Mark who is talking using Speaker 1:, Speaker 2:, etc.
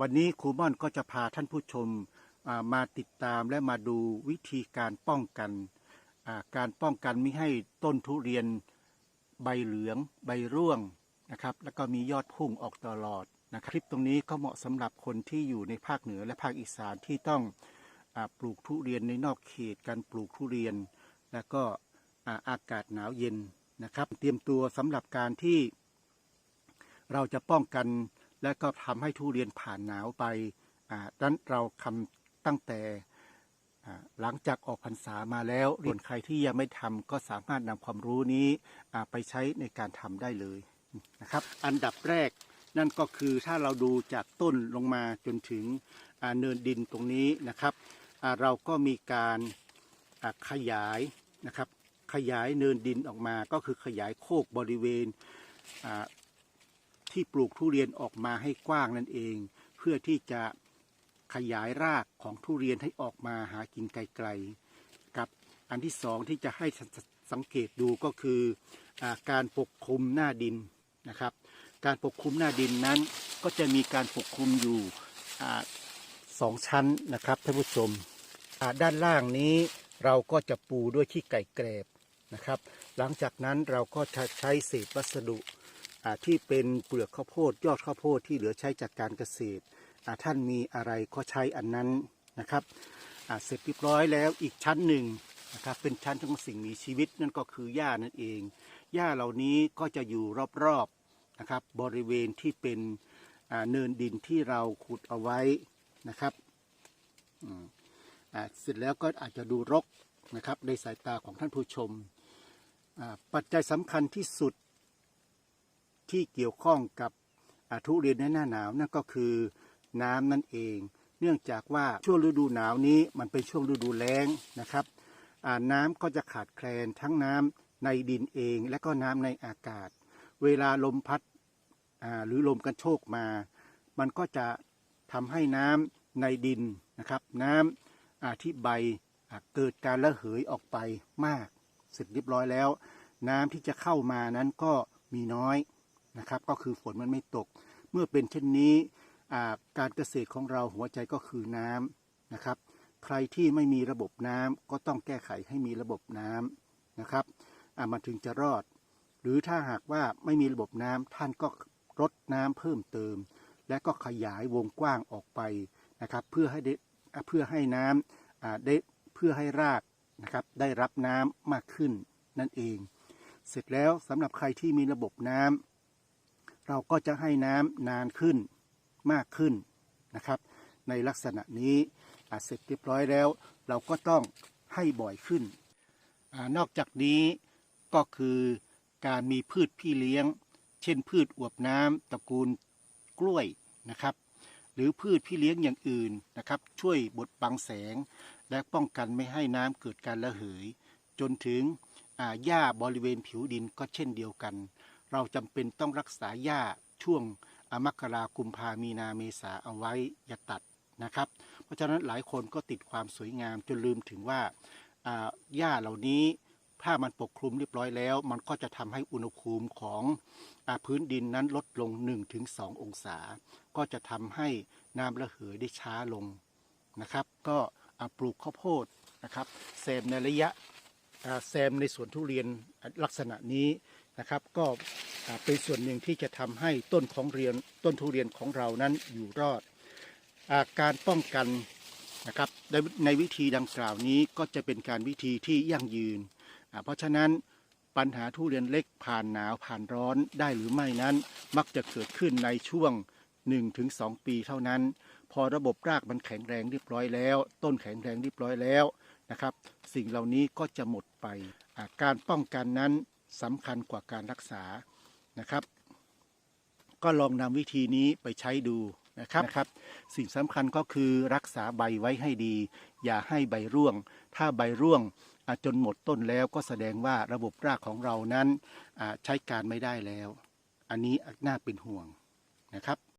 Speaker 1: วันนี้ครูม่อนก็จะพาท่านผู้ชมมาติดตามและมาดูวิธีการป้องกัน การป้องกันไม่ให้ต้นทุเรียนใบเหลือง ใบร่วงนะครับแล้วก็มียอดพุ่งออกตลอดนะคคลิปตรงนี้ก็เหมาะสำหรับคนที่อยู่ในภาคเหนือและภาคอีสานที่ต้องอปลูกทุเรียนในนอกเขตการปลูกทุเรียน แล้วก็อาอากาศหนาวเย็นนะครับ เตรียมตัวสำหรับการที่เราจะป้องกัน และก็ทำให้ทุเรียนผ่านหนาวไปอ่าดังนั้นเราคำตั้งแต่หลังจากออกพรรษามาแล้วส่วนใครที่ยังไม่ทำก็สามารถนำความรู้นี้ไปใช้ในการทำได้เลยนะครับ อันดับแรกนั่นก็คือถ้าเราดูจากต้นลงมาจนถึงเนินดินตรงนี้นะครับเราก็มีการขยายนะครับขยายเนินดินออกมาก็คือขยายโคกบริเวณ ที่ปลูกทุเรียนออกมาให้กว้างนั่นเอง เพื่อที่จะขยายรากของทุเรียนให้ออกมาหากินไกลๆกับอันที่สองที่จะให้สังเกตดูก็คืออการปกคลุมหน้าดินนะครับ การปกคลุมหน้าดินนั้นก็จะมีการปกคลุมอยู่อสองชั้นนะครับท่านผู้ชมด้านล่างนี้เราก็จะปูด้วยขี้ไก่แกรบนะครับ หลังจากนั้นเราก็จะใช้เศษวัสดุ ที่เป็นเปลือกข้าวโพด ยอดข้าวโพดที่เหลือใช้จากการเกษตรท่านมีอะไรก็ใช้อันนั้นนะครับเสร็จเรียบร้อยแล้วอีกชั้นหนึ่งนะครับเป็นชั้นของสิ่งมีชีวิตนั่นก็คือหญ้านั่นเองหญ้าเหล่านี้ก็จะอยู่รอบๆนะครับบริเวณที่เป็นเนินดินที่เราขุดเอาไว้นะครับอืมเสร็จแล้วก็อาจจะดูรกนะครับในสายตาของท่านผู้ชม ปัจจัยสำคัญที่สุด ที่เกี่ยวข้องกับอาทุเรียนในหน้าหนาวนั่นก็คือน้ำนั่นเอง เนื่องจากว่าช่วงฤดูหนาวนี้มันเป็นช่วงฤดูแล้งนะครับน้ำก็จะขาดแคลนทั้งน้ำในดินเองและก็น้ำในอากาศ เวลาลมพัดหรือลมกันโชกมา มันก็จะทำให้น้ำในดินนะครับน้ำอ่าที่ใบเกิดการระเหยออกไปมาก เสร็จเรียบร้อยแล้ว น้ำที่จะเข้ามานั้นก็มีน้อย นะครับ ก็คือฝนมันไม่ตก เมื่อเป็นเช่นนี้การเกษตรของเราหัวใจก็คือน้ำนะครับ ใครที่ไม่มีระบบน้ำก็ต้องแก้ไขให้มีระบบน้ำนะครับอ่ามันถึงจะรอด หรือถ้าหากว่าไม่มีระบบน้ำท่านก็รดน้ำเพิ่มเติม และก็ขยายวงกว้างออกไปนะครับ เพื่อให้เพื่อให้น้ำได้เพื่อให้รากนะครับได้รับน้ำมากขึ้นนั่นเอง เสร็จแล้วสำหรับใครที่มีระบบน้ำ เราก็จะให้น้ำนานขึ้นมากขึ้นนะครับ ในลักษณะนี้อ่าเสร็จเรียบร้อยแล้ว เราก็ต้องให้บ่อยขึ้นอนอกจากนี้ก็คือการมีพืชพี่เลี้ยง เช่น พืชอวบน้ำตระกูลกล้วยนะครับ หรือพืชพี่เลี้ยงอย่างอื่นนะครับ ช่วยบดบังแสง และป้องกันไม่ให้น้ำเกิดการระเหย จนถึงหญ้าบริเวณผิวดินก็เช่นเดียวกัน เราจำเป็นต้องรักษาหญ้าช่วงอมกรากุมภามีนาเมษาเอาไว้อย่าตัดนะครับ เพราะฉะนั้นหลายคนก็ติดความสวยงามจนลืมถึงว่าหญ้าเหล่านี้ถ้ามันปกคลุมเรียบร้อยแล้ว มันก็จะทำให้อุณหภูมิของอพื้นดินนั้นลดลง 1-2 องศา ก็จะทำให้น้ำระเหยได้ช้าลงนะครับ ก็ปลูกข้าวโพดนะครับแซมในระยะแซมในสวนทุเรียนลักษณะนี้ นะครับ ก็เป็นส่วนหนึ่งที่จะทำให้ต้นของเรียนต้นทุเรียนของเรานั้นอยู่รอดอาการป้องกันนะครับในในวิธีดังกล่าวนี้ก็จะเป็นการวิธีที่ยั่งยืน เพราะฉะนั้นปัญหาทุเรียนเล็กผ่านหนาวผ่านร้อนได้หรือไม่นั้น มักจะเกิดขึ้นในช่วง 1-2 ปีเท่านั้น พอระบบรากมันแข็งแรงเรียบร้อยแล้ว ต้นแข็งแรงเรียบร้อยแล้วนะครับ สิ่งเหล่านี้ก็จะหมดไป การป้องกันนั้น สำคัญกว่าการรักษานะครับ ก็ลองนำวิธีนี้ไปใช้ดูนะครับนะครับ สิ่งสำคัญก็คือรักษาใบไว้ให้ดี อย่าให้ใบร่วง ถ้าใบร่วงจนหมดต้นแล้วก็แสดงว่าระบบรากของเรานั้นใช้การไม่ได้แล้ว อันนี้น่าเป็นห่วงนะครับ